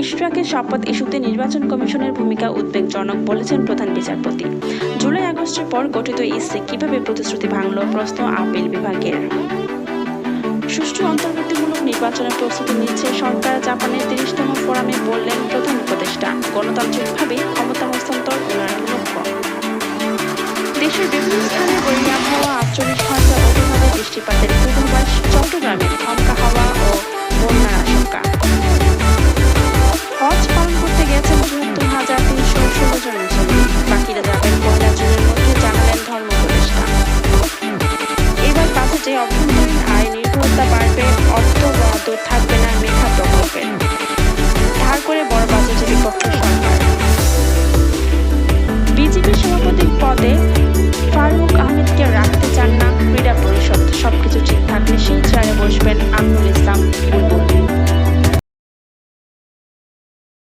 ইশরাকের শপথ ইস্যুতে নির্বাচন কমিশনের ভূমিকা উদ্বেগজনক বলেছেন প্রধান বিচারপতি। জুলাই আগস্টের পর গঠিত ইসি কীভাবে প্রতিশ্রুতি ভাঙল, প্রশ্ন আপিল বিভাগের। সুষ্ঠু অন্তর্বর্তীমূলক নির্বাচনের প্রস্তুতি নিচ্ছে সরকার। জাপানের তিরিশতম ফোরামে বললেন প্রধান উপদেষ্টা, গণতান্ত্রিকভাবে ক্ষমতা হস্তান্তর উন্নয়নের লক্ষ্য দেশের বিভিন্ন স্থানে বৈরিয়া নিরাপত্তা বাড়বে অর্থ বরাদ্দ থাকবে।